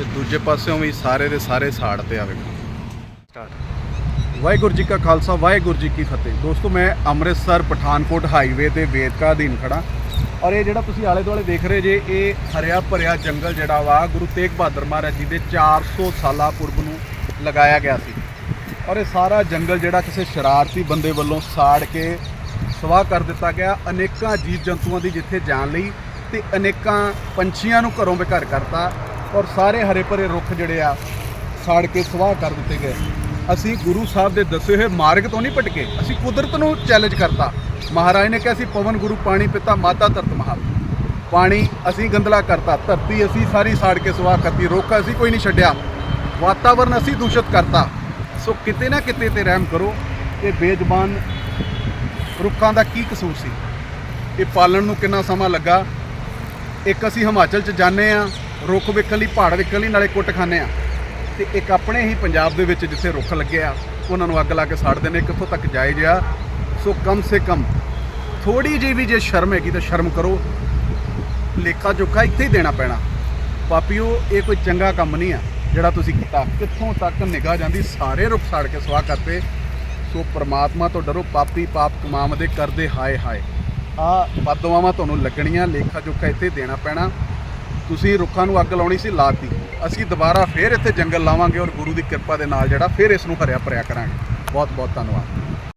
ਦੂਜੇ ਪਾਸਿਓਂ ਵੀ ਸਾਰੇ ਦੇ ਸਾਰੇ ਸਾੜ ਤੇ ਆਵੇਗਾ ਸਟਾਰਟ ਵਾਹਿਗੁਰੂ ਜੀ ਕਾ ਖਾਲਸਾ, ਵਾਹਿਗੁਰੂ ਜੀ ਕੀ ਫਤਿਹ। ਦੋਸਤੋ, ਮੈਂ ਅੰਮ੍ਰਿਤਸਰ ਪਠਾਨਕੋਟ ਹਾਈਵੇ ਤੇ ਵੇਦਕਾ ਅਧੀਨ ਖੜਾ ਔਰ ਇਹ ਜਿਹੜਾ ਤੁਸੀਂ ਆਲੇ ਦੁਆਲੇ ਦੇਖ ਰਹੇ ਜੇ, ਇਹ ਹਰਿਆ ਭਰਿਆ ਜੰਗਲ ਜਿਹੜਾ ਵਾ, ਗੁਰੂ ਤੇਗ ਬਹਾਦਰ ਮਹਾਰਾਜ ਜੀ ਦੇ 400 ਸਾਲਾ ਪੁਰਬ ਨੂੰ ਲਗਾਇਆ ਗਿਆ ਸੀ। ਔਰ ਇਹ ਸਾਰਾ ਜੰਗਲ ਜਿਹੜਾ ਕਿਸੇ ਸ਼ਰਾਰਤੀ ਬੰਦੇ ਵੱਲੋਂ ਸਾੜ ਕੇ ਸਵਾਹ ਕਰ ਦਿੱਤਾ ਗਿਆ। ਅਨੇਕਾਂ ਜੀਵ ਜੰਤੂਆਂ ਦੀ ਜਿੱਥੇ ਜਾਨ ਲਈ ਤੇ ਅਨੇਕਾਂ ਪੰਛੀਆਂ ਨੂੰ ਘਰੋਂ ਬੇਘਰ ਕਰਤਾ। ਔਰ ਸਾਰੇ ਹਰੇ ਭਰੇ ਰੁੱਖ ਜਿਹੜੇ ਆ, ਸਾੜ ਕੇ ਸਵਾਹ ਕਰ ਦਿੱਤੇ ਗਏ। ਅਸੀਂ ਗੁਰੂ ਸਾਹਿਬ ਦੇ ਦੱਸੇ ਹੋਏ ਮਾਰਗ ਤੋਂ ਨਹੀਂ ਭਟਕੇ, ਅਸੀਂ ਕੁਦਰਤ ਨੂੰ ਚੈਲੰਜ ਕਰਤਾ। ਮਹਾਰਾਜ ਨੇ ਕਿਹਾ ਸੀ, ਪਵਨ ਗੁਰੂ, ਪਾਣੀ ਪਿਤਾ, ਮਾਤਾ ਧਰਤ ਮਹਾਲ ਪਾਣੀ ਅਸੀਂ ਗੰਦਲਾ ਕਰਤਾ, ਧਰਤੀ ਅਸੀਂ ਸਾਰੀ ਸਾੜ ਕੇ ਸਵਾਹ ਕਰਤੀ, ਰੁੱਖ ਅਸੀਂ ਕੋਈ ਨਹੀਂ ਛੱਡਿਆ। ਵਾਤਾਵਰਨ ਅਸੀਂ ਦੂਸ਼ਿਤ ਕਰਤਾ। ਸੋ ਕਿਤੇ ਨਾ ਕਿਤੇ ਤੇ ਰਹਿਮ ਕਰੋ, ਇਹ ਬੇਜ਼ਬਾਨ ਰੁੱਖਾਂ ਦਾ ਕੀ ਕਸੂਰ ਸੀ? ਇਹ ਪਾਲਣ ਨੂੰ ਕਿੰਨਾ ਸਮਾਂ ਲੱਗਾ? ਇੱਕ ਅਸੀਂ ਹਿਮਾਚਲ ਚ ਜਾਂਦੇ ਆ ਰੁੱਖ ਵੇਖਣ ਲਈ, ਪਹਾੜ ਵੇਖਣ ਲਈ ਨਾਲੇ ਕੁੱਟ ਖਾਂਦੇ ਆ। ਤੇ ਇੱਕ ਆਪਣੇ ਹੀ ਪੰਜਾਬ ਦੇ ਵਿੱਚ ਜਿੱਥੇ ਰੁੱਖ ਲੱਗੇ ਆ, ਉਹਨਾਂ ਨੂੰ ਅੱਗ ਲਾ ਕੇ ਸਾੜ ਦਿੰਦੇ ਕਿੱਥੋਂ ਤੱਕ ਜਾਇਜ਼ ਆ। ਸੋ ਕਮ ਸੇ ਕਮ ਥੋੜੀ ਜਿਹੀ ਵੀ ਜੇ ਸ਼ਰਮ ਹੈਗੀ ਤਾਂ ਸ਼ਰਮ ਕਰੋ। ਲੇਖਾ ਜੋਖਾ ਇੱਥੇ ਹੀ ਦੇਣਾ ਪੈਣਾ। ਪਾਪੀਓ ਇਹ ਕੋਈ ਚੰਗਾ ਕੰਮ ਨਹੀਂ ਆ, ਜਿਹੜਾ ਤੁਸੀਂ ਕੀਤਾ। ਕਿੱਥੋਂ ਤੱਕ ਨਿਗਾਹ ਜਾਂਦੀ, ਸਾਰੇ ਰੁੱਖ ਸਾੜ ਕੇ ਸਵਾਹ ਕਰਤੇ। ਸੋ ਪ੍ਰਮਾਤਮਾ ਤੋਂ ਡਰੋ, ਪਾਪੀ ਪਾਪ ਕਮਾਮ ਦੇ ਕਰਦੇ ਹਾਏ ਹਾਏ ਆ ਬਦਦੁਆਵਾਂ ਤੁਹਾਨੂੰ ਲੱਗਣੀਆਂ, ਲੇਖਾ ਜੋਖਾ ਇੱਥੇ ਦੇਣਾ ਪੈਣਾ। ਤੁਸੀਂ ਰੁੱਖਾਂ ਨੂੰ ਅੱਗ ਲਾਉਣੀ ਸੀ, ਲਾਤੀ। ਅਸੀਂ ਦੁਬਾਰਾ ਫੇਰ ਇੱਥੇ ਜੰਗਲ ਲਾਵਾਂਗੇ ਔਰ ਗੁਰੂ ਦੀ ਕਿਰਪਾ ਦੇ ਨਾਲ ਜਿਹੜਾ ਫੇਰ ਇਸ ਨੂੰ ਹਰਿਆ ਭਰਿਆ ਕਰਾਂਗੇ। ਬਹੁਤ ਬਹੁਤ ਧੰਨਵਾਦ।